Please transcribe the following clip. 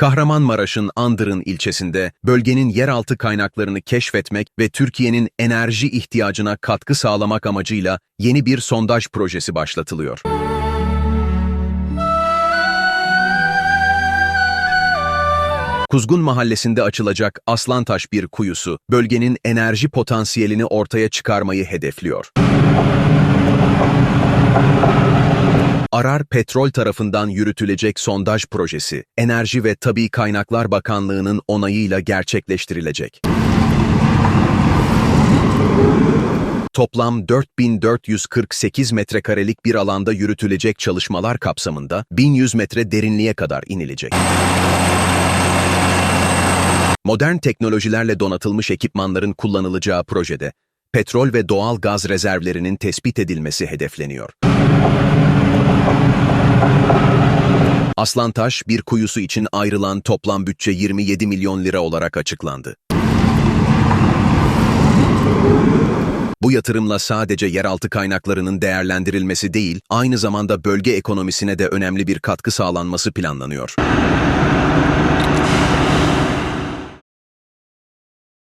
Kahramanmaraş'ın Andırın ilçesinde bölgenin yeraltı kaynaklarını keşfetmek ve Türkiye'nin enerji ihtiyacına katkı sağlamak amacıyla yeni bir sondaj projesi başlatılıyor. Kuzgun Mahallesi'nde açılacak Aslantaş bir kuyusu, bölgenin enerji potansiyelini ortaya çıkarmayı hedefliyor. Arar Petrol tarafından yürütülecek sondaj projesi, Enerji ve Tabi Kaynaklar Bakanlığı'nın onayıyla gerçekleştirilecek. Toplam 4448 metrekarelik bir alanda yürütülecek çalışmalar kapsamında 1100 metre derinliğe kadar inilecek. Modern teknolojilerle donatılmış ekipmanların kullanılacağı projede, petrol ve doğal gaz rezervlerinin tespit edilmesi hedefleniyor. Aslantaş, bir kuyusu için ayrılan toplam bütçe 27 milyon lira olarak açıklandı. Bu yatırımla sadece yeraltı kaynaklarının değerlendirilmesi değil, aynı zamanda bölge ekonomisine de önemli bir katkı sağlanması planlanıyor.